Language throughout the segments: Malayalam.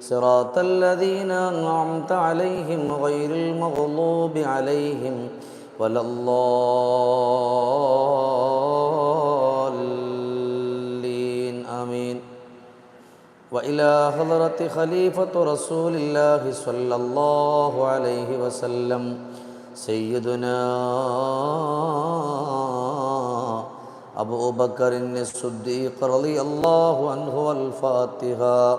صراط الذين أنعمت عليهم غير المغضوب عليهم ولا الضالين. آمين. وإلى حضرة خليفة رسول الله صلى الله عليه وسلم سيدنا أبو بكر الصديق رضي الله عنه والفاتحة.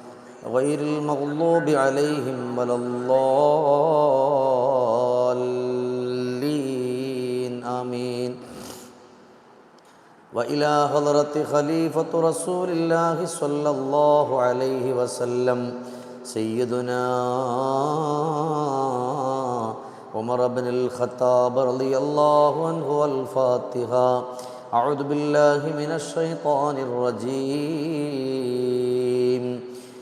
غير المغضوب عليهم ولا الضالين. آمين. وإلى حضرة خليفة رسول الله صلى الله عليه وسلم سيدنا عمر بن الخطاب رضي الله عنه والفاتحة. أعوذ بالله من الشيطان الرجيم.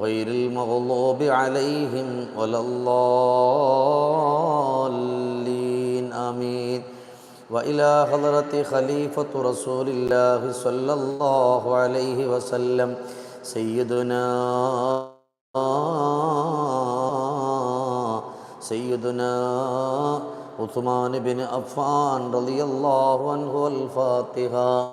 غير المغضوب عليهم ولا الضالين آمين. وإلى حضرة خليفة رسول الله صلى الله عليه وسلم سيدنا سيدنا عثمان بن عفان رضي الله عنه الفاتحة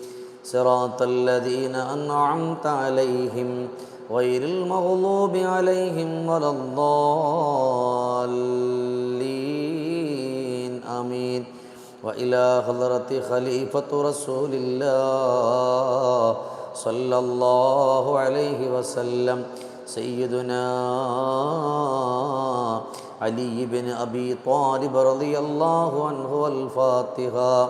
صراط الذين أنعمت عليهم غير المغضوب عليهم ولا الضالين. آمين. وإلى حضرة خليفة رسول الله صلى الله عليه وسلم سيدنا علي بن أبي طالب رضي الله عنه والفاتحة.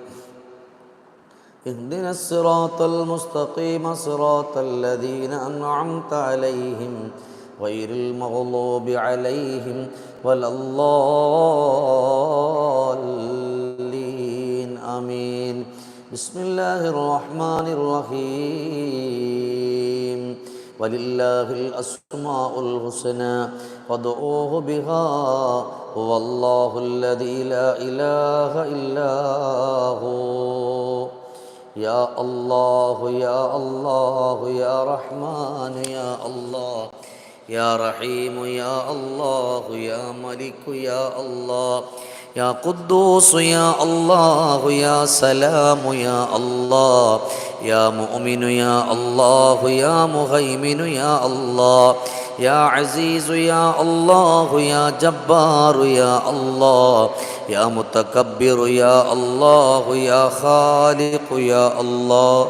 اهدنا الصراط المستقيم صراط الذين أنعمت عليهم غير المغضوب عليهم ولا الضالين. آمين. بسم الله الرحمن الرحيم. ولله الأسماء الحسنى. فادعوه بها. هو الله الذي لا إله إلا هو. يا الله يا الله يا رحمن يا الله يا رحيم يا الله يا ملك يا الله يا قدوس يا الله يا سلام يا الله يا مؤمن يا الله يا مهيمن يا الله يا عزيز يا الله يا جبار يا الله يا متكبر يا الله يا خالق يا الله.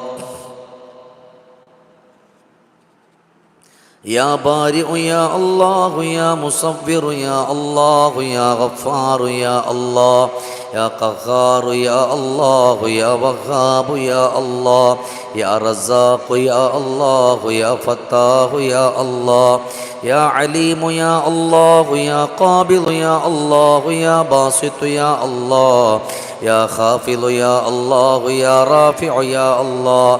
يا بارئ يا الله يا مصور يا الله يا غفار يا الله. يا قهار يا الله يا وهاب يا الله يا رزاق يا الله يا فتاه يا الله يا عليم يا الله يا قابض يا الله يا باسط يا الله يا خافض يا الله يا رافع يا الله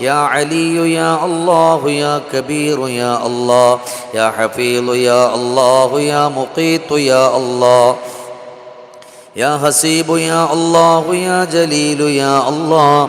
يا علي يا الله يا كبير يا الله يا حفيظ يا الله يا مقيت يا الله يا حسيب يا الله يا جليل يا الله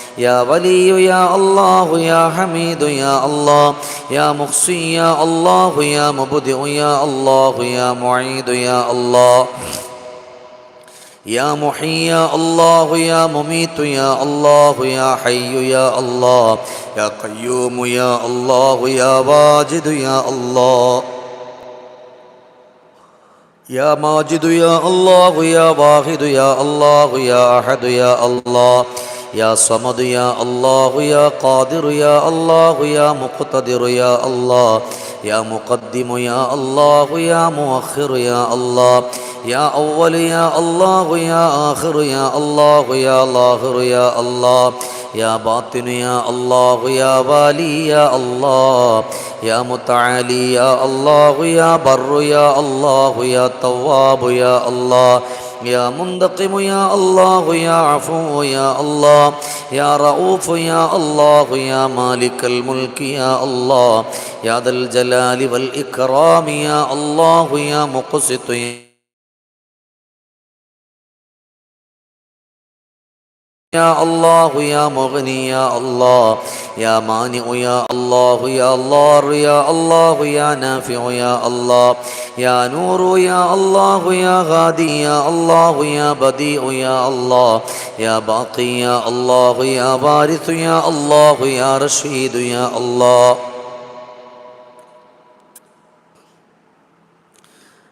يا ولي يا الله يا حميد يا الله يا مخصي يا الله يا مبدئ يا الله يا معيد يا الله يا محيي يا الله يا مميت يا الله يا حي يا الله يا قيوم يا الله يا واجد يا الله يا ماجد يا الله يا واحد يا الله يا أحد يا الله يا صمد يا الله يا قادر يا الله يا مقتدر يا الله يا مقدم يا الله يا مؤخر يا الله يا أول يا الله يا آخر يا الله يا لاهر يا الله يا باطن يا الله يا والي يا الله يا متعالي يا الله يا بر يا الله يا تواب يا الله يا منتقم يا الله يا عفو يا الله يا رؤوف يا الله يا مالك الملك يا الله يا ذا الجلال والإكرام يا الله يا مقسط يا الله يا مغني يا الله يا مانع يا الله يا الله يا الله يا نافع يا الله يا نور يا الله يا غادي يا الله يا بديع يا الله يا باقي يا الله يا وارث يا الله يا رشيد يا الله.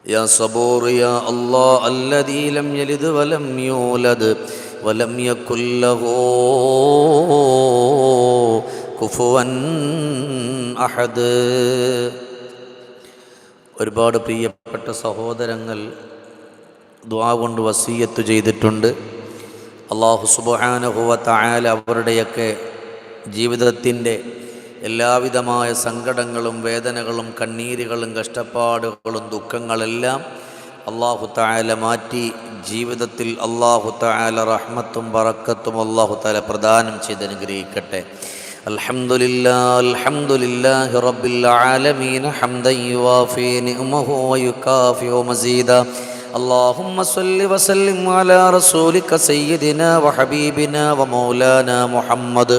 يا صبور يا الله الذي لم يلد ولم يولد. ولم يكن له كفوا أحد ഒരുപാട് പ്രിയപ്പെട്ട സഹോദരങ്ങൾ ദ്വാ കൊണ്ട് വസീയത്ത് ചെയ്തിട്ടുണ്ട് അള്ളാഹു സുബാനഹുവ തായാല അവരുടെയൊക്കെ ജീവിതത്തിൻ്റെ എല്ലാവിധമായ സങ്കടങ്ങളും വേദനകളും കണ്ണീരുകളും കഷ്ടപ്പാടുകളും ദുഃഖങ്ങളെല്ലാം അള്ളാഹു തായാല മാറ്റി ജീവിതത്തിൽ അള്ളാഹു തായാല റഹ്മത്തും പറക്കത്തും അള്ളാഹു താല പ്രദാനം ചെയ്ത് അനുഗ്രഹിക്കട്ടെ الحمد لله الحمد لله رب العالمين حمدا يوافي نعمه ويكافئ مزيدا اللهم صل وسلم على رسولك سيدنا وحبيبنا ومولانا محمد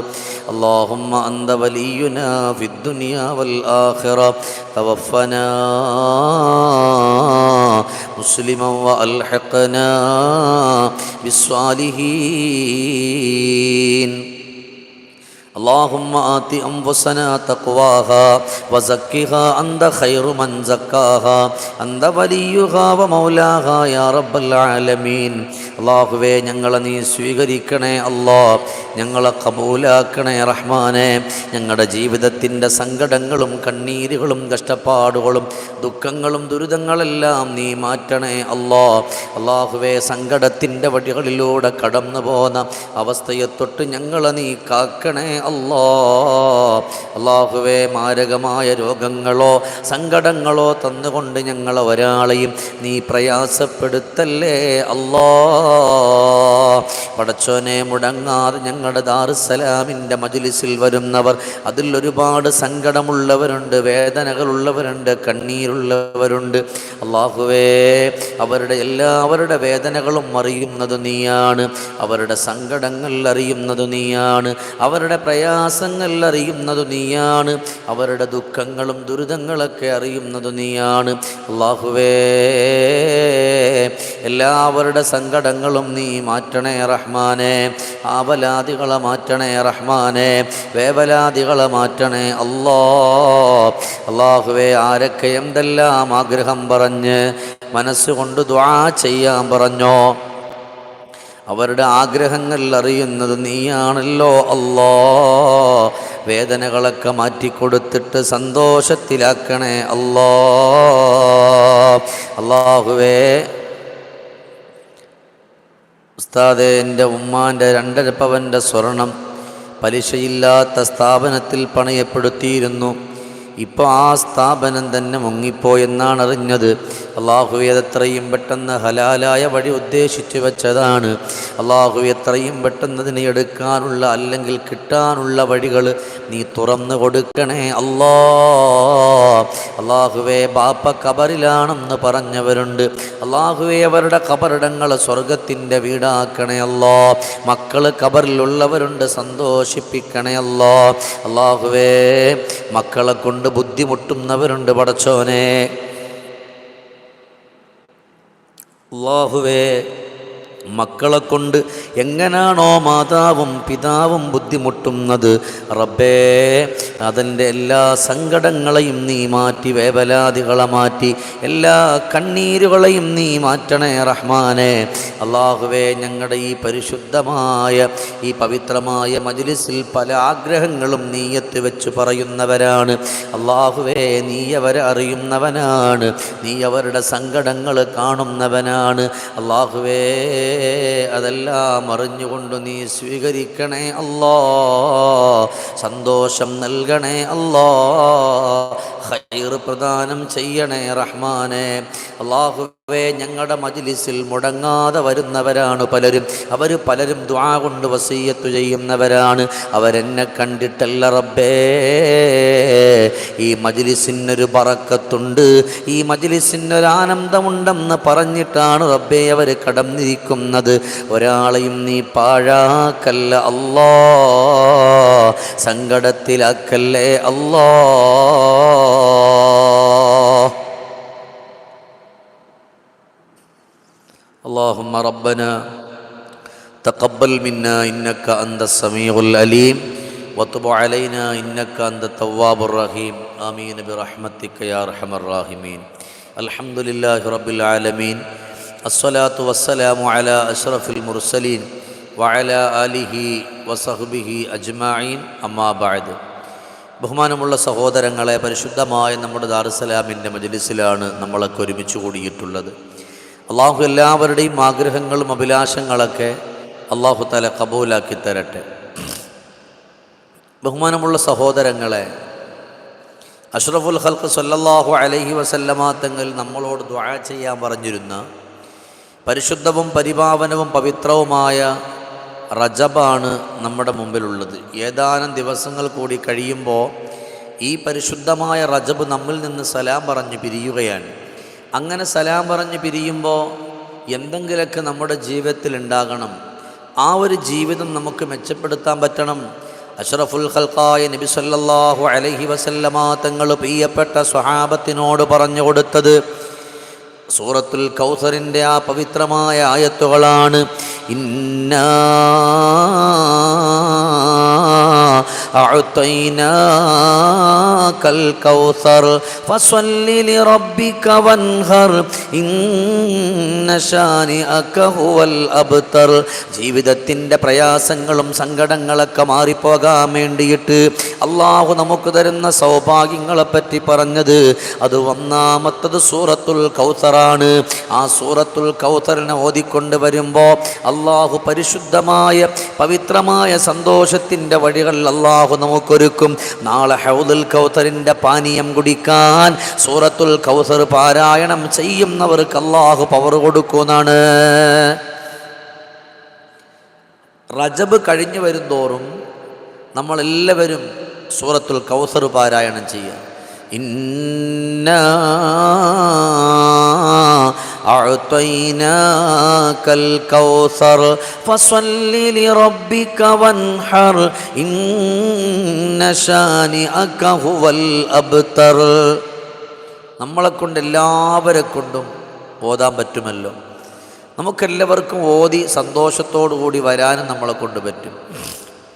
اللهم أنت ولينا في الدنيا والآخرة توفنا مسلما وألحقنا بالصالحين. اللهم آت أنفسنا تقواها وزكها أنت خير من زكاها أنت وليها ومولاها يا رب العالمين അള്ളാഹുവേ ഞങ്ങളെ നീ സ്വീകരിക്കണേ അല്ലാ ഞങ്ങളെ കബൂലാക്കണേ റഹ്മാനെ ഞങ്ങളുടെ ജീവിതത്തിൻ്റെ സങ്കടങ്ങളും കണ്ണീരുകളും കഷ്ടപ്പാടുകളും ദുഃഖങ്ങളും ദുരിതങ്ങളെല്ലാം നീ മാറ്റണേ അല്ലാ അള്ളാഹുവേ സങ്കടത്തിൻ്റെ വഴികളിലൂടെ കടന്നു പോന്ന അവസ്ഥയെ തൊട്ട് ഞങ്ങളെ നീ കാക്കണേ അല്ലാ. അള്ളാഹുവേ മാരകമായ രോഗങ്ങളോ സങ്കടങ്ങളോ തന്നുകൊണ്ട് ഞങ്ങൾ ഒരാളെയും നീ പ്രയാസപ്പെടുത്തല്ലേ? അല്ലോ. പടച്ചോനെ മുടങ്ങാതെ ഞങ്ങളുടെ ദാറുസലാമിന്റെ മജുലിസിൽ വരുന്നവർ അതിൽ ഒരുപാട് സങ്കടമുള്ളവരുണ്ട് വേദനകളുള്ളവരുണ്ട് കണ്ണീരുള്ളവരുണ്ട്. അള്ളാഹുവേ അവരുടെ എല്ലാവരുടെ വേദനകളും അറിയുന്നത് നീയാണ്. അവരുടെ സങ്കടങ്ങൾ അറിയുന്നത് നീയാണ്. അവരുടെ പ്രയാസങ്ങൾ അറിയുന്നത് നീയാണ്. അവരുടെ ദുഃഖങ്ങളും ദുരിതങ്ങളൊക്കെ അറിയുന്നത് നീയാണ്. അള്ളാഹുവേ എല്ലാവരുടെ സങ്കടങ്ങളും നീ മാറ്റണേ റഹ്മാനെ. ആവലാദികളെ മാറ്റണേ റഹ്മാനെ. വേവലാദികളെ മാറ്റണേ അല്ലോ. അള്ളാഹുവേ ആരൊക്കെ എന്തെല്ലാം ആഗ്രഹം പറഞ്ഞ് മനസ്സുകൊണ്ട് ദ്വാ ചെയ്യാൻ പറഞ്ഞോ? അവരുടെ ആഗ്രഹങ്ങൾ അറിയുന്നത് നീയാണല്ലോ അല്ലോ. വേദനകളൊക്കെ മാറ്റിക്കൊടുത്തിട്ട് സന്തോഷത്തിലാക്കണേ അല്ലോ. അള്ളാഹുവേ ഉസ്താദെ എന്റെ ഉമ്മാന്റെ രണ്ടര പവന്റെ സ്വർണം പലിശയില്ലാത്ത സ്ഥാപനത്തിൽ പണയപ്പെടുത്തിയിരുന്നു. ഇപ്പോൾ ആ സ്ഥാപനം തന്നെ മുങ്ങിപ്പോയെന്നാണ് അറിഞ്ഞത് അള്ളാഹു എത്രയും പെട്ടെന്ന് ഹലാലായ വഴി ഉദ്ദേശിച്ചു വെച്ചതാണ്. അള്ളാഹു എത്രയും പെട്ടെന്ന് അതിനെ എടുക്കാനുള്ള അല്ലെങ്കിൽ കിട്ടാനുള്ള വഴികൾ നീ തുറന്നു കൊടുക്കണേ. അല്ലാ അള്ളാഹുവേ ബാപ്പ കബറിലാണെന്ന് പറഞ്ഞവരുണ്ട്. അള്ളാഹുവെ അവരുടെ കബറിടങ്ങൾ സ്വർഗത്തിന്റെ വീടാക്കണേ അല്ലോ. മക്കൾ കബറിലുള്ളവരുണ്ട് സന്തോഷിപ്പിക്കണേ അല്ലോ. അള്ളാഹുവേ മക്കളെ കൊണ്ട് ബുദ്ധിമുട്ടുന്നവരുണ്ട് പടച്ചോനെ. അള്ളാഹുവേ മക്കളെ കൊണ്ട് എങ്ങനാണോ മാതാവും പിതാവും ബുദ്ധിമുട്ടുന്നത്? റബ്ബേ അതിന്റെ എല്ലാ സങ്കടങ്ങളെയും നീ മാറ്റി വേവലാതികളെ മാറ്റി എല്ലാ കണ്ണീരുകളെയും നീ മാറ്റണേ റഹ്മാനെ. അള്ളാഹുവേ ഞങ്ങളുടെ ഈ പരിശുദ്ധമായ ഈ പവിത്രമായ മജ്ലിസിൽ പല ആഗ്രഹങ്ങളും നീയത്ത് വെച്ച് പറയുന്നവരാണ്. അള്ളാഹുവേ നീ അവരെ അറിയുന്നവനാണ്. നീ അവരുടെ സങ്കടങ്ങൾ കാണുന്നവനാണ്. അള്ളാഹുവേ അതെല്ലാം അറിഞ്ഞുകൊണ്ട് നീ സ്വീകരിക്കണേ അല്ലോ. സന്തോഷം നൽകണേ അല്ലോ. ഹൈർ പ്രദാനം ചെയ്യണേ റഹ്മാനെ. അള്ളാഹുവേ ഞങ്ങളുടെ മജിലിസിൽ മുടങ്ങാതെ വരുന്നവരാണ് പലരും. അവർ പലരും ദ്വാ കൊണ്ട് വസീയത്ത് ചെയ്യുന്നവരാണ്. അവരെന്നെ കണ്ടിട്ടല്ല റബ്ബേ. ഈ മജിലിസിനൊരു പറക്കത്തുണ്ട് ഈ മജിലിസിനൊരു ആനന്ദമുണ്ടെന്ന് പറഞ്ഞിട്ടാണ് റബ്ബേ അവർ കടന്നിരിക്കുന്നത്. ഒരാളെയും നീ പാഴാക്കല്ല അല്ലോ. സങ്കടത്തിലാക്കല്ലേ അല്ലോ. اللهم ربنا تقبل منا إنك أنت السميع العليم وتب علينا إنك أنت التواب الرحيم آمين برحمتك يا أرحم الراحمين الحمد لله رب العالمين الصلاة والسلام على أشرف المرسلين وعلى آله وصحبه أجمعين أما بعد ബഹുമാനമുള്ള സഹോദരങ്ങളെ പരിശുദ്ധമായ നമ്മുടെ ദാറുസലാമിൻ്റെ മജലിസിലാണ് നമ്മളൊക്കെ ഒരുമിച്ച് കൂടിയിട്ടുള്ളത് അള്ളാഹു എല്ലാവരുടെയും ആഗ്രഹങ്ങളും അഭിലാഷങ്ങളൊക്കെ അള്ളാഹു തല കബൂലാക്കി തരട്ടെ. ബഹുമാനമുള്ള സഹോദരങ്ങളെ അഷ്റഫുൽ ഹൽക്ക് സല്ലല്ലാഹു അലഹി വസല്ലമാ തങ്ങൾ നമ്മളോട് ദ്വാ ചെയ്യാൻ പറഞ്ഞിരുന്ന പരിശുദ്ധവും പരിപാവനവും പവിത്രവുമായ റജബാണ് നമ്മുടെ മുമ്പിലുള്ളത്. ഏതാനും ദിവസങ്ങൾ കൂടി കഴിയുമ്പോൾ ഈ പരിശുദ്ധമായ റജബ് നമ്മിൽ നിന്ന് സലാം പറഞ്ഞ് പിരിയുകയാണ്. അങ്ങനെ സലാം പറഞ്ഞ് പിരിയുമ്പോൾ എന്തെങ്കിലുമൊക്കെ നമ്മുടെ ജീവിതത്തിൽ ഉണ്ടാകണം. ആ ഒരു ജീവിതം നമുക്ക് മെച്ചപ്പെടുത്താൻ പറ്റണം. അഷറഫുൽ ഖൽഖായ നബി സല്ലല്ലാഹു അലൈഹി വസല്ലമ തങ്ങൾ പ്രിയപ്പെട്ട സ്വഹാബത്തിനോട് പറഞ്ഞു കൊടുത്തത് സൂറത്തുൽ കൗസറിന്റെ ആ പവിത്രമായ ആയത്തുകളാണ്. ഇന്നാ അഴുത്തൈനാക്കൽ കൗസർ ഫസ്വല്ലിലി റബ്ബിക വൻഹർ ഇന്നശാനി അക്കഹുവൽ അബ്തർ. ജീവിതത്തിന്റെ പ്രയാസങ്ങളും സങ്കടങ്ങളൊക്കെ മാറിപ്പോകാൻ വേണ്ടിയിട്ട് അള്ളാഹു നമുക്ക് തരുന്ന സൗഭാഗ്യങ്ങളെപ്പറ്റി പറഞ്ഞത് അത് ഒന്നാമത്തത് സൂറത്തുൽ കൗസറാണ്. ആ സൂറത്തുൽ കൗസറിനെ ഓതിക്കൊണ്ട് വരുമ്പോൾ അള്ളാഹു പരിശുദ്ധമായ പവിത്രമായ സന്തോഷത്തിന്റെ വഴികളിൽ അള്ളാഹു നമുക്കൊരുക്കും. നാളെ ഹൗദുൽ കൗസറിന്റെ പാനീയം കുടിക്കാൻ സൂറത്തുൽ കൗസർ പാരായണം ചെയ്യുന്നവർക്ക് അള്ളാഹു പവർ കൊടുക്കുമെന്നാണ്. റജബ് കഴിഞ്ഞു വരുന്തോറും നമ്മളെല്ലാവരും സൂറത്തുൽ കൗസർ പാരായണം ചെയ്യുക. ഇന്ന أعطيناك الكوثر فصل لربك وانحر إن شانئك هو الأبتر നമ്മളെ കൊണ്ട് എല്ലാവരെ കൊണ്ടും ഓതാൻ പറ്റുമല്ലോ നമുക്കെല്ലാവർക്കും ഓതി സന്തോഷത്തോടു കൂടി വരാനും നമ്മളെ കൊണ്ട് പറ്റും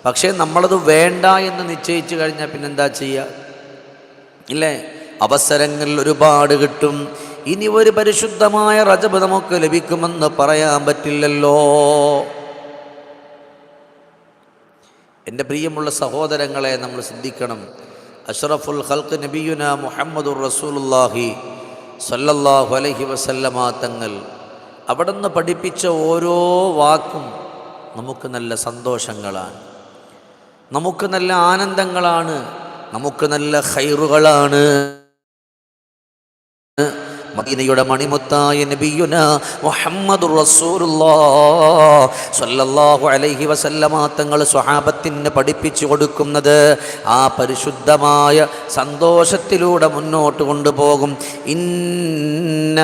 പക്ഷേ നമ്മളത് വേണ്ട എന്ന് നിശ്ചയിച്ചു കഴിഞ്ഞാൽ പിന്നെന്താ ചെയ്യുക ഇല്ലേ അവസരങ്ങൾ ഒരുപാട് കിട്ടും ഇനി ഒരു പരിശുദ്ധമായ റജബ് നമുക്ക് ലഭിക്കുമെന്ന് പറയാൻ പറ്റില്ലല്ലോ. എന്റെ പ്രിയമുള്ള സഹോദരങ്ങളെ നമ്മൾ ശ്രദ്ധിക്കണം. അഷ്റഫുൽ ഹൽക്ക് നബിയുന മുഹമ്മദുർ റസൂലുല്ലാഹി സല്ലല്ലാഹു അലഹി വസല്ലമ തങ്ങൾ അവിടുന്ന് പഠിപ്പിച്ച ഓരോ വാക്കും നമുക്ക് നല്ല സന്തോഷങ്ങളാണ്. നമുക്ക് നല്ല ആനന്ദങ്ങളാണ്. നമുക്ക് നല്ല ഹൈറുകളാണ് മദീനയുടെ മണിമുത്തായ നബിയുന മുഹമ്മദുർ റസൂലുള്ളാ. സ്വല്ലല്ലാഹു അലൈഹി വസല്ലമ തങ്ങൾ സ്വഹാബത്തിന് പഠിപ്പിച്ചു കൊടുക്കുന്നത് ആ പരിശുദ്ധമായ സന്തോഷത്തിലൂടെ മുന്നോട്ട് കൊണ്ടുപോകും. ഇന്ന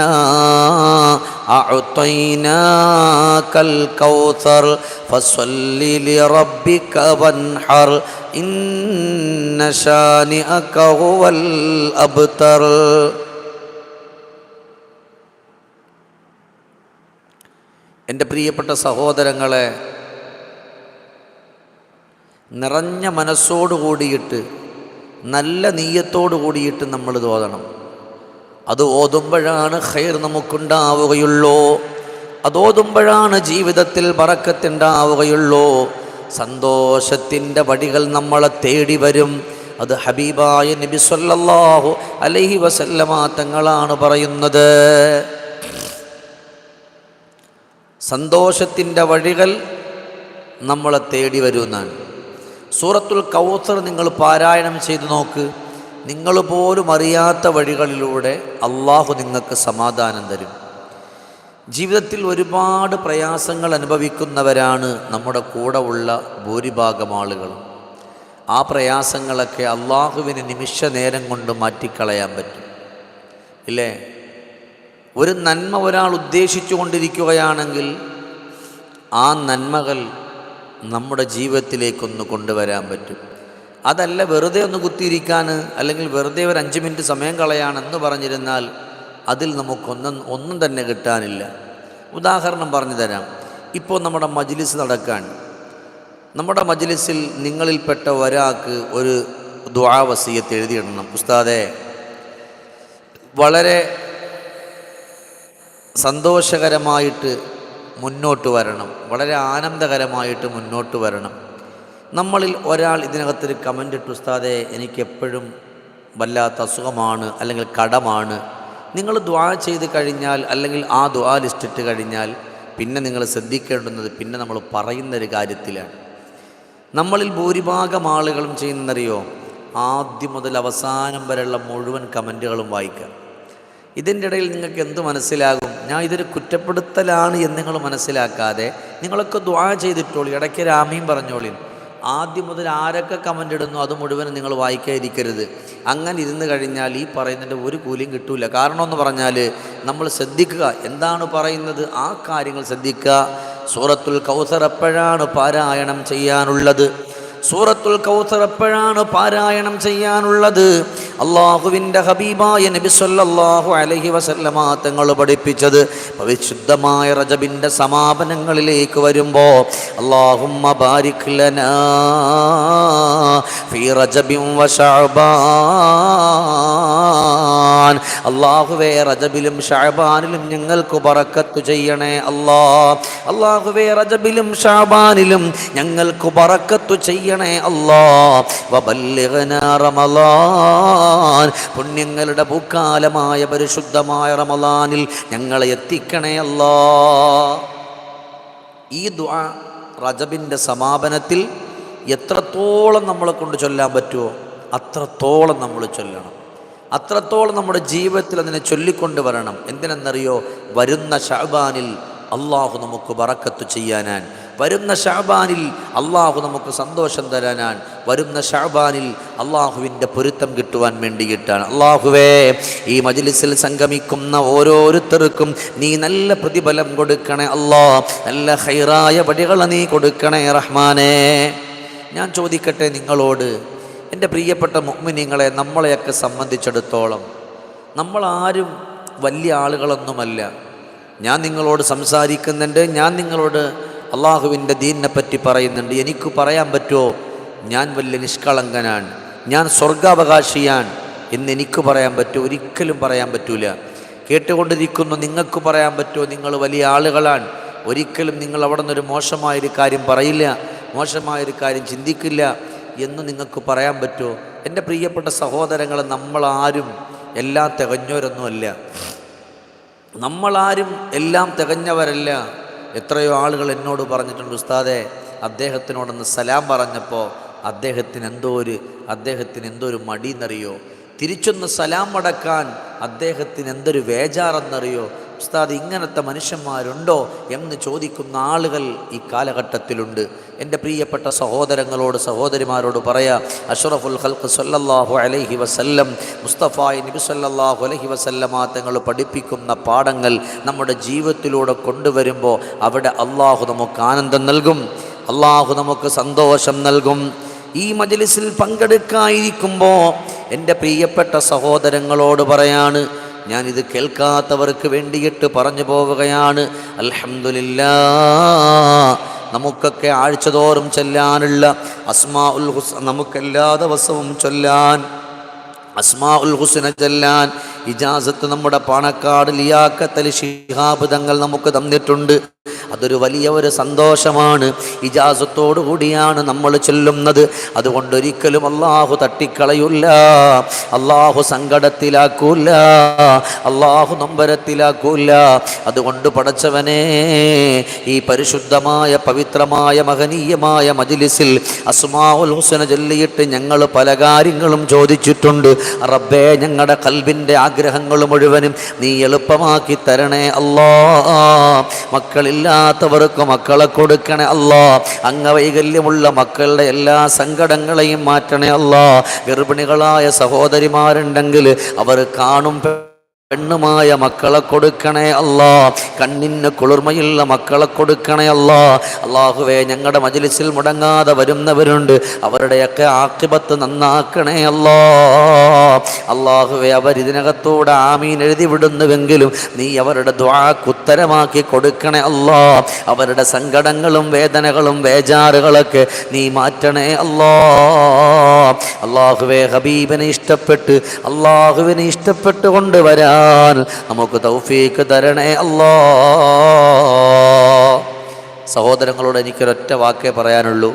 അഅ്തൈനാകൽ കൗസർ ഫസ്വല്ലി ലിറബ്ബിക വൻഹർ. ഇന്ന ഹുവൽ അബ്തർ. എന്റെ പ്രിയപ്പെട്ട സഹോദരങ്ങളെ നിറഞ്ഞ മനസ്സോടു കൂടിയിട്ട് നല്ല നീയത്തോടു കൂടിയിട്ട് നമ്മൾ ഓതണം. അത് ഓതുമ്പോഴാണ് ഖൈർ നമുക്കുണ്ടാവുകയുള്ളൂ. അത് ഓതുമ്പോഴാണ് ജീവിതത്തിൽ പറക്കത്തുണ്ടാവുകയുള്ളൂ സന്തോഷത്തിന്റെ വടികൾ നമ്മളെ തേടി വരും. അത് ഹബീബായ നബി സല്ലല്ലാഹു അലൈഹി വസല്ലമ തങ്ങളാണ് പറയുന്നത്. സന്തോഷത്തിന്റെ വഴികൾ നമ്മളെ തേടി വരുമെന്നാണ് സൂറത്തുൽ കൗസർ നിങ്ങൾ പാരായണം ചെയ്തു നോക്ക്. നിങ്ങൾ പോലും അറിയാത്ത വഴികളിലൂടെ അള്ളാഹു നിങ്ങൾക്ക് സമാധാനം തരും. ജീവിതത്തിൽ ഒരുപാട് പ്രയാസങ്ങൾ അനുഭവിക്കുന്നവരാണ് നമ്മുടെ കൂടെ ഉള്ള ഭൂരിഭാഗം ആളുകൾ ആ പ്രയാസങ്ങളൊക്കെ അള്ളാഹുവിന് നിമിഷ നേരം കൊണ്ട് മാറ്റിക്കളയാൻ പറ്റും. ഇല്ലേ? ഒരു നന്മ ഒരാൾ ഉദ്ദേശിച്ചു കൊണ്ടിരിക്കുകയാണെങ്കിൽ ആ നന്മകൾ നമ്മുടെ ജീവിതത്തിലേക്കൊന്ന് കൊണ്ടുവരാൻ പറ്റും. അതല്ല വെറുതെ ഒന്ന് കുത്തിയിരിക്കാൻ അല്ലെങ്കിൽ വെറുതെ ഒരു അഞ്ച് മിനിറ്റ് സമയം കളയാണെന്ന് പറഞ്ഞിരുന്നാൽ അതിൽ നമുക്കൊന്നും ഒന്നും തന്നെ കിട്ടാനില്ല. ഉദാഹരണം പറഞ്ഞു തരാം. ഇപ്പോൾ നമ്മുടെ മജ്ലിസ് നടക്കാൻ. നമ്മുടെ മജ്ലിസിൽ നിങ്ങളിൽപ്പെട്ട ഒരാൾക്ക് ഒരു ദ്വാവസീയത്ത് എഴുതിയിടണം. ഉസ്താദെ വളരെ സന്തോഷകരമായിട്ട് മുന്നോട്ട് വരണം. വളരെ ആനന്ദകരമായിട്ട് മുന്നോട്ട് വരണം. നമ്മളിൽ ഒരാൾ ഇതിനകത്തൊരു കമന്റ് ഇട്ട് ഉസ്താദെ എനിക്കെപ്പോഴും വല്ലാത്ത അസുഖമാണ് അല്ലെങ്കിൽ കടമാണ്. നിങ്ങൾ ദ്വാ ചെയ്ത് കഴിഞ്ഞാൽ അല്ലെങ്കിൽ ആ ദ്വാ ലിസ്റ്റിട്ട് കഴിഞ്ഞാൽ പിന്നെ നിങ്ങൾ ശ്രദ്ധിക്കേണ്ടുന്നത് പിന്നെ നമ്മൾ പറയുന്നൊരു കാര്യത്തിലാണ്. നമ്മളിൽ ഭൂരിഭാഗം ആളുകളും ചെയ്യുന്നറിയോ ആദ്യം മുതൽ അവസാനം വരെയുള്ള മുഴുവൻ കമന്റുകളും വായിക്കുക. ഇതിന്റെ ഇടയിൽ നിങ്ങൾക്ക് എന്ത് മനസ്സിലാകും? ഞാൻ ഇതൊരു കുറ്റപ്പെടുത്തലാണ് എന്ന് നിങ്ങൾ മനസ്സിലാക്കാതെ നിങ്ങളൊക്കെ ദ്വാ ചെയ്തിട്ടോളി. ഇടയ്ക്ക് രാമയും പറഞ്ഞോളി. ആദ്യം മുതൽ ആരൊക്കെ കമന്റ് ഇടുന്നു അത് മുഴുവൻ നിങ്ങൾ വായിക്കാതിരിക്കരുത്. അങ്ങനെ ഇരുന്ന് കഴിഞ്ഞാൽ ഈ പറയുന്നതിന്റെ ഒരു കൂലിയും കിട്ടൂല. കാരണം എന്ന് പറഞ്ഞാൽ നമ്മൾ ശ്രദ്ധിക്കുക. എന്താണ് പറയുന്നത്? ആ കാര്യങ്ങൾ ശ്രദ്ധിക്കുക. സൂറത്തുൽ കൗസർ എപ്പോഴാണ് പാരായണം ചെയ്യാനുള്ളത്? സൂറത്തുൽ കൗസർ എപ്പോഴാണ് പാരായണം ചെയ്യാനുള്ളത്? അള്ളാഹുവിന്റെ ഹബീബായ നബി സല്ലല്ലാഹു അലൈഹി വസല്ലമ തങ്ങൾ പഠിപ്പിച്ചത് പരിശുദ്ധമായ റജബിന്റെ സമാപനങ്ങളിലേക്ക് വരുമ്പോൾ അള്ളാഹുമ്മ ബാരിക് ലനാ റജബിൻ വശഅബാൻ അല്ലാഹുവേ റജബിലും ഷാബാനിലും ഞങ്ങൾക്ക് പറക്കത്തു ചെയ്യണേ അല്ലാ. അള്ളാഹുവേ റജബിലും ഷാബാനിലും ഞങ്ങൾക്ക് പറക്കത്തു ചെയ്യണേ അല്ലാ. വബല്ലിഗ്നാ റമളാൻ പുണ്യങ്ങളുടെ പൂക്കാലമായ പരിശുദ്ധമായ റമളാനിൽ ഞങ്ങളെ എത്തിക്കണേ അല്ലാ. ഈ ദുആ റജബിന്റെ സമാപനത്തിൽ എത്രത്തോളം നമ്മളെ കൊണ്ട് ചൊല്ലാൻ പറ്റുമോ അത്രത്തോളം നമ്മൾ ചൊല്ലണം. അത്രത്തോളം നമ്മുടെ ജീവിതത്തിൽ അതിനെ ചൊല്ലിക്കൊണ്ട് വരണം. എന്തിനെന്നറിയോ? വരുന്ന ഷാബാനിൽ അള്ളാഹു നമുക്ക് ബറക്കത്ത് ചെയ്യാനാൻ. വരുന്ന ഷാബാനിൽ അള്ളാഹു നമുക്ക് സന്തോഷം തരാനാൻ വരുന്ന ഷാബാനിൽ അള്ളാഹുവിന്റെ പൊരുത്തം കിട്ടുവാൻ വേണ്ടിയിട്ടാണ്. അള്ളാഹുവേ ഈ മജിലിസിൽ സംഗമിക്കുന്ന ഓരോരുത്തർക്കും നീ നല്ല പ്രതിഫലം കൊടുക്കണേ അള്ളാഹ് നല്ല ഹൈറായ പടികൾ നീ കൊടുക്കണേ റഹ്മാനേ. ഞാൻ ചോദിക്കട്ടെ നിങ്ങളോട് എന്റെ പ്രിയപ്പെട്ട മുഗ്മിനിങ്ങളെ നമ്മളെയൊക്കെ സംബന്ധിച്ചിടത്തോളം നമ്മളാരും വലിയ ആളുകളൊന്നുമല്ല. ഞാൻ നിങ്ങളോട് സംസാരിക്കുന്നുണ്ട് ഞാൻ നിങ്ങളോട് അള്ളാഹുവിന്റെ ദീനിനെ പറ്റി പറയുന്നുണ്ട്. എനിക്ക് പറയാൻ പറ്റുമോ? ഞാൻ വലിയ നിഷ്കളങ്കനാണ്. ഞാൻ സ്വർഗാവകാശിയാണ്. എന്ന് എനിക്ക് പറയാൻ പറ്റുമോ? ഒരിക്കലും പറയാൻ പറ്റൂല. കേട്ടുകൊണ്ടിരിക്കുന്നു നിങ്ങൾക്ക് പറയാൻ പറ്റുമോ? നിങ്ങൾ വലിയ ആളുകളാണ്. ഒരിക്കലും നിങ്ങൾ അവിടെ നിന്നൊരു മോശമായൊരു കാര്യം പറയില്ല. മോശമായൊരു കാര്യം ചിന്തിക്കില്ല. എന്ന് നിങ്ങൾക്ക് പറയാൻ പറ്റുമോ? എന്റെ പ്രിയപ്പെട്ട സഹോദരങ്ങൾ നമ്മളാരും എല്ലാം തികഞ്ഞവരൊന്നുമല്ല. നമ്മളാരും എല്ലാം തികഞ്ഞവരല്ല. എത്രയോ ആളുകൾ എന്നോട് പറഞ്ഞിട്ടുണ്ട് ഉസ്താദെ അദ്ദേഹത്തിനോടൊന്ന് സലാം പറഞ്ഞപ്പോൾ അദ്ദേഹത്തിന് എന്തോ ഒരു അദ്ദേഹത്തിന് എന്തോ ഒരു മടിയെന്നറിയോ? തിരിച്ചൊന്ന് സലാം മടക്കാൻ അദ്ദേഹത്തിന് എന്തൊരു വേജാറെന്നറിയോ? ഉസ്താദ് ഇങ്ങനത്തെ മനുഷ്യന്മാരുണ്ടോ? എന്ന് ചോദിക്കുന്ന ആളുകൾ ഈ കാലഘട്ടത്തിലുണ്ട്. എന്റെ പ്രിയപ്പെട്ട സഹോദരങ്ങളോട് സഹോദരിമാരോട് പറയാ അഷറഫുൽ ഹൽക്ക് സല്ലാഹു അലഹി വസല്ലം മുസ്തഫായ് നബി സല്ലാഹു അലഹി വസല്ലമ തങ്ങൾ പഠിപ്പിക്കുന്ന പാഠങ്ങൾ നമ്മുടെ ജീവിതത്തിലൂടെ കൊണ്ടുവരുമ്പോൾ അവിടെ അള്ളാഹു നമുക്ക് ആനന്ദം നൽകും അള്ളാഹു നമുക്ക് സന്തോഷം നൽകും. ഈ മജലിസിൽ പങ്കെടുക്കാതിരിക്കുമ്പോൾ എന്റെ പ്രിയപ്പെട്ട സഹോദരങ്ങളോട് പറയാണ് ഇത് കേൾക്കാത്തവർക്ക് വേണ്ടിയിട്ട് പറഞ്ഞു പോവുകയാണ്. അൽഹംദുലില്ലാ നമുക്കൊക്കെ ആഴ്ചതോറും ചൊല്ലാനുള്ള അസ്മാ ഉൽ ഹുസ് നമുക്കെല്ലാ ദിവസവും ചൊല്ലാൻ അസ്മാ ഉൽ ഹുസിന ചെല്ലാൻ ഇജാസത്ത് നമ്മുടെ പാണക്കാട് ലിയാക്കത്തലി ശിഹാബ് തങ്ങൾ നമുക്ക് തന്നിട്ടുണ്ട്. അതൊരു വലിയ ഒരു സന്തോഷമാണ്. ഇജാസത്തോടു കൂടിയാണ് നമ്മൾ ചെല്ലുന്നത്. അതുകൊണ്ടൊരിക്കലും അള്ളാഹു തട്ടിക്കളയില്ല അള്ളാഹു സങ്കടത്തിലാക്കൂല. അള്ളാഹു നമ്പരത്തിലാക്കൂല. അതുകൊണ്ട് പടച്ചവനെ ഈ പരിശുദ്ധമായ പവിത്രമായ മഹനീയമായ മജിലിസിൽ അസ്മാഉൽ ഹുസന ചൊല്ലിയിട്ട് ഞങ്ങൾ പല കാര്യങ്ങളും ചോദിച്ചിട്ടുണ്ട്. റബ്ബേ ഞങ്ങളുടെ കൽബിന്റെ ആഗ്രഹങ്ങൾ മുഴുവനും നീ എളുപ്പമാക്കി തരണേ അല്ലാ മക്കളില്ലാത്തവർക്ക് മക്കളെ കൊടുക്കണേ അല്ലോ. അംഗവൈകല്യമുള്ള മക്കളുടെ എല്ലാ സങ്കടങ്ങളെയും മാറ്റണേ അല്ലോ. ഗർഭിണികളായ സഹോദരിമാരുണ്ടെങ്കിൽ അവർ കാണും പെണ്ണുമായ മക്കളെ കൊടുക്കണേ അല്ലാ. കണ്ണിന് കുളിർമയുള്ള മക്കളെ കൊടുക്കണേ അല്ലാ. അള്ളാഹുവേ ഞങ്ങളുടെ മജിലിസിൽ മുടങ്ങാതെ വരുന്നവരുണ്ട്. അവരുടെയൊക്കെ ആക്ഷിപത്ത് നന്നാക്കണേ അല്ലാ. അള്ളാഹുവേ അവരിതിനകത്തൂടെ ആമീൻ എഴുതി വിടുന്നുവെങ്കിലും നീ അവരുടെ ദ്വാക്കുത്തരമാക്കി കൊടുക്കണേ അല്ലാ. അവരുടെ സങ്കടങ്ങളും വേദനകളും വേജാറുകളൊക്കെ നീ മാറ്റണേ അല്ലാ. അള്ളാഹുവേ ഹബീബിനെ ഇഷ്ടപ്പെട്ട് അള്ളാഹുവിനെ ഇഷ്ടപ്പെട്ട് കൊണ്ടുവരാൻ നമുക്ക് തൗഫീക്ക് തരണേ അല്ലോ. സഹോദരങ്ങളോട് എനിക്കൊരൊറ്റ വാക്കേ പറയാനുള്ളൂ.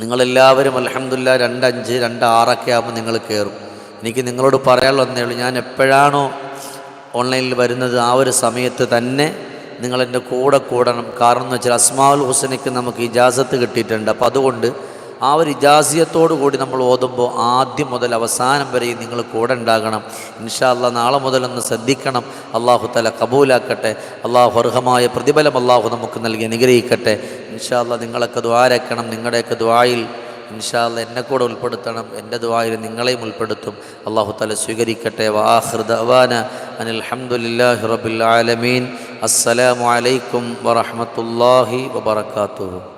നിങ്ങളെല്ലാവരും അലഹമില്ല രണ്ടഞ്ച് രണ്ട് ആറൊക്കെ ആകുമ്പോൾ നിങ്ങൾ കയറും എനിക്ക് നിങ്ങളോട് പറയാനുള്ള ഒന്നേ ഉള്ളൂ. ഞാൻ എപ്പോഴാണോ ഓൺലൈനിൽ വരുന്നത് ആ ഒരു സമയത്ത് തന്നെ നിങ്ങളെന്റെ കൂടെ കൂടണം. കാരണം എന്ന് വെച്ചാൽ അസ്മാഉൽ ഹുസനയ്ക്ക് നമുക്ക് ഇജാസത്ത് കിട്ടിയിട്ടുണ്ട്. അപ്പോൾ അതുകൊണ്ട് ആ ഒരു ഇജാസിയത്തോടു കൂടി നമ്മൾ ഓതുമ്പോൾ ആദ്യം മുതൽ അവസാനം വരെയും നിങ്ങൾ കൂടെ ഉണ്ടാകണം. ഇൻഷാല്ല നാളെ മുതലൊന്ന് ശ്രദ്ധിക്കണം. അള്ളാഹു തല കബൂലാക്കട്ടെ. അള്ളാഹു അർഹമായ പ്രതിഫലം അള്ളാഹു നമുക്ക് നൽകി അനുഗ്രഹിക്കട്ടെ. ഇൻഷാല്ല നിങ്ങളൊക്കെ ദ്വാരക്കണം നിങ്ങളുടെയൊക്കെ ദ്വായിൽ ഇൻഷാല്ല എന്നെ കൂടെ ഉൾപ്പെടുത്തണം. എന്റെ ദ്വായിൽ നിങ്ങളെയും ഉൾപ്പെടുത്തും. അള്ളാഹു തല സ്വീകരിക്കട്ടെ. വാഹൃദവാന അനിൽ അഹമ്മദില്ലാഹി അസ്സലാമലൈക്കും ആലമീൻ. അസ്സലാമു അലൈക്കും വറഹമത്തല്ലാഹി വബർക്കാത്തു